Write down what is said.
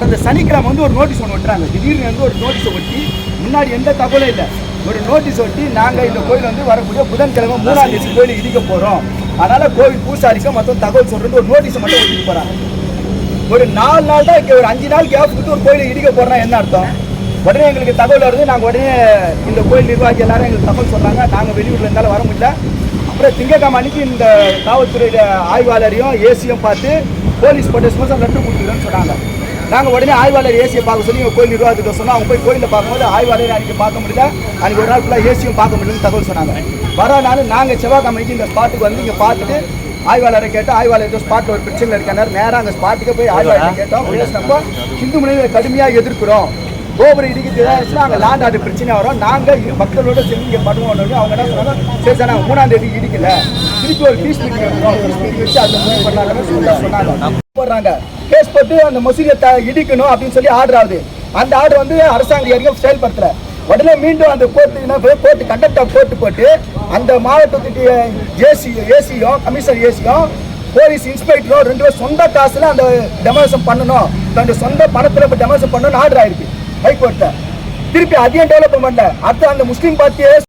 கடந்த சனிக்கிழமை வந்து ஒரு நோட்டீஸ் ஒன்று ஒட்டுறாங்க திடீர்னு வந்து ஒரு நோட்டீஸ் ஒட்டி முன்னாடி எந்த தகவலும் இல்லை. ஒரு நோட்டீஸ் ஒட்டி நாங்கள் இந்த கோயில் வந்து வரக்கூடிய புதன்கிழமை மூணாம் தேதி கோயில் இடிக்க போகிறோம் அதனால் கோவில் பூசாரிக்கு மொத்தம் தகவல் சொல்கிறது ஒரு நோட்டீஸ் மட்டும் ஒட்டிட்டு போகிறாங்க ஒரு நாலு நாள் தான் ஒரு அஞ்சு நாள் கேப் கொடுத்து ஒரு கோயிலை இடிக்க போறோம்னா என்ன அர்த்தம்? உடனே எங்களுக்கு தகவல் வருது. நாங்கள் உடனே இந்த கோயில் நிர்வாகி எல்லாரும் எங்களுக்கு தகவல் சொன்னாங்க நாங்கள் வெளியூரில் இருந்தாலும் வர முடியல. அப்புறம் திங்கக்கிழமை அன்னைக்கு இந்த காவல்துறையில ஆய்வாளரையும் ஏசியும் பார்த்து போலீஸ் பட்டேஸ்மோசம் லெட்டர் கொடுத்துருன்னு சொன்னாங்க. நாங்கள் உடனே ஆய்வாளர் ஏசியை பார்க்க சொல்லி எங்கள் கோயில் நிர்வாகத்திட்ட சொன்னோம். அவங்க போய் கோயிலில் பார்க்கும்போது ஆய்வாளர் அன்றைக்கி பார்க்க முடியல? அன்றைக்கி ஒரு நாள் ஃபுல்லாக ஏசியும் பார்க்க முடியலன்னு தகவல் சொன்னாங்க. வர நாள் நாங்கள் செவ்வாய்க்கிழமைக்கு இந்த ஸ்பாட்டுக்கு வந்து இங்கே பார்த்துட்டு ஆய்வாளரை கேட்டோம். ஆய்வாளர் ஸ்பாட்டில் ஒரு பிரச்சனை இருக்காரு நேராக அங்கே ஸ்பாட்டுக்கு போய் ஆய்வாளரை கேட்டோம். பேசினப்போ இந்து முனையில் கடுமையாக எதிர்க்கிறோம். கோபுரம் இடிக்கிறது ஏதாச்சுன்னா அங்கே லேண்ட் ஆர்டர் பிரச்சனை வரும். நாங்கள் மக்களோட சேர்ந்து இங்கே பண்ணுவோம். அவங்க என்ன சொன்னாங்க சரி சார் நாங்கள் மூணாம் தேதி இடிக்கல. திருப்பி ஒரு பீஸ் மீட்டிங் பீஸ் மீட்டிங் வச்சு அதில் முடிவு சொல்லி சொன்னாங்க. போடுறாங்க. கேஸ் போட்டு அந்த மசூதியை த- இடிக்கணும் அப்படின்னு சொல்லி ஆர்டர் ஆகுது. அந்த ஆர்டர் வந்து அரசாங்க வரைக்கும் செயல்படுத்தல. உடனே மீண்டும் அந்த court court conduct of court போட்டு அந்த மாவட்டத்துக்கு ஏசி ஏசியும் கமிஷனர் ஏசியும் போலீஸ் இன்ஸ்பெக்டரும் ரெண்டு பேரும் சொந்த காசுல அந்த டெமோலேஷன் பண்ணணும். தன்னுடைய சொந்த பணத்தில் இப்போ டெமோலேஷன் பண்ணணும்னு ஆர்டர் ஆயிருக்கு. ஹைகோர்ட்டில் திருப்பி அதையும் டெவலப் பண்ணல. அடுத்து அந்த முஸ்லீம் பார்ட்டியே